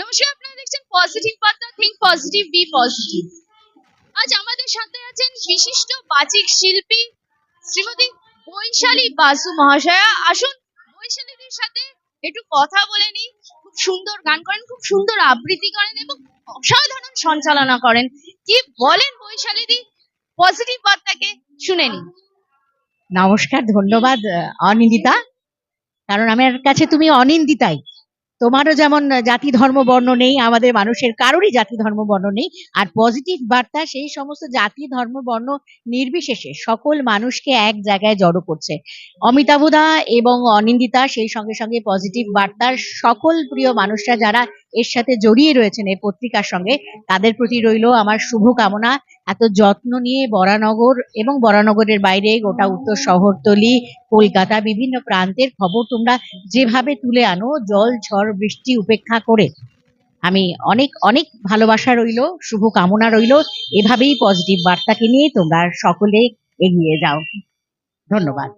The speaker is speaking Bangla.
নমস্কার, আপনারা দেখছেন পজিটিভ বার্তা থিঙ্ক পজিটিভ বি পজিটিভ আজ আমাদের সাথে আছেন বিশিষ্ট বাচিক শিল্পী শ্রীমতী বৈশালী বাসু মহাশয়া। আসুন বৈশালীদের সাথে একটু কথা বলে নিই। খুব সুন্দর গান করেন, খুব সুন্দর আবৃত্তি করেন এবং অসাধারণ সঞ্চালনা করেন। কি বলেন বৈশালীদি পজিটিভ বার্তাকে শুনে নিন। নমস্কার, ধন্যবাদ অনিন্দিতা। কারণ আমার কাছে তুমি অনিন্দিতাই। তোমারও যেমন জাতি, ধর্ম, বর্ণ নেই, আমাদের মানুষের কারোরই জাতি, ধর্ম, বর্ণ নেই, আর পজিটিভ বার্তা সেই সমস্ত জাতি, ধর্ম, বর্ণ নির্বিশেষে সকল মানুষকে এক জায়গায় জড়ো করছে। অমিতাভদা এবং অনিন্দিতা সেই সঙ্গে সঙ্গে পজিটিভ বার্তার সকল প্রিয় মানুষরা যারা এর সাথে জড়িয়ে রয়েছেন এই পত্রিকার সঙ্গে। তাদের প্রতি রইল আমার শুভ কামনা এত যত্ন নিয়ে বরানগর এবং বরানগরের বাইরে গোটা উত্তর শহরতলি, কলকাতা, বিভিন্ন প্রান্তের খবর তোমরা যেভাবে তুলে আনো, জল, ঝড়, বৃষ্টি উপেক্ষা করে। আমি অনেক অনেক ভালোবাসা রইল শুভ কামনা রইল। এভাবেই পজিটিভ বার্তাকে নিয়ে তোমরা সকলে এগিয়ে যাও। ধন্যবাদ।